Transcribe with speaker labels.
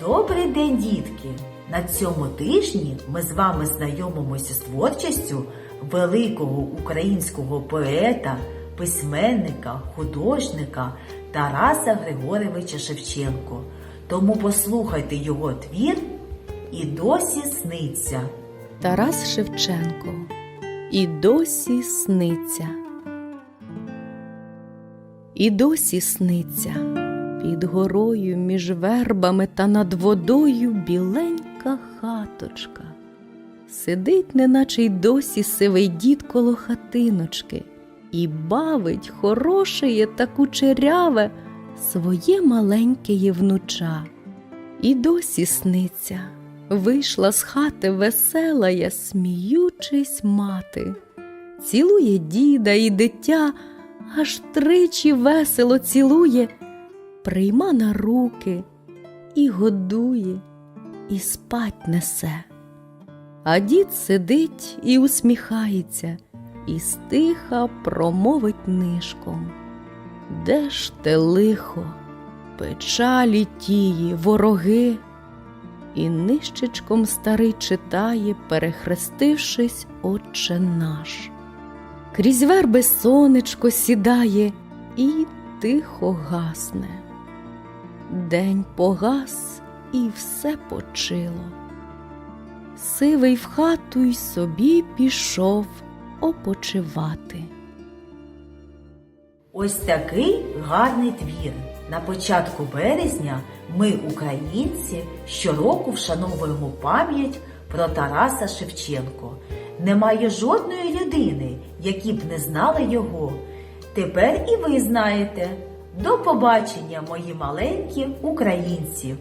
Speaker 1: Добрий день, дітки! На цьому тижні ми з вами знайомимося з творчістю великого українського поета, письменника, художника Тараса Григоровича Шевченко. Тому послухайте його твір і досі сниться.
Speaker 2: Тарас Шевченко. І досі сниться. І досі сниться. Під горою між вербами та над водою біленька хаточка. Сидить, неначе й досі сивий дід коло хатиночки, і бавить хорошеє та кучеряве своє маленьке внуча. І досі сниться. Вийшла з хати весела я, сміючись мати. Цілує діда і дитя, аж тричі весело цілує, прийма на руки і годує, і спать несе. А дід сидить і усміхається, і стиха промовить нишком. Де ж те лихо, печалі тії, вороги? І нищечком старий читає, перехрестившись, Отче наш. Крізь верби сонечко сідає і тихо гасне. День погас і все почило. Сивий в хату й собі пішов опочивати.
Speaker 1: Ось такий гарний твір. На початку березня ми, українці, щороку вшановуємо пам'ять про Тараса Шевченко. Немає жодної людини, які б не знали його. Тепер і ви знаєте. До побачення, мої маленькі українці!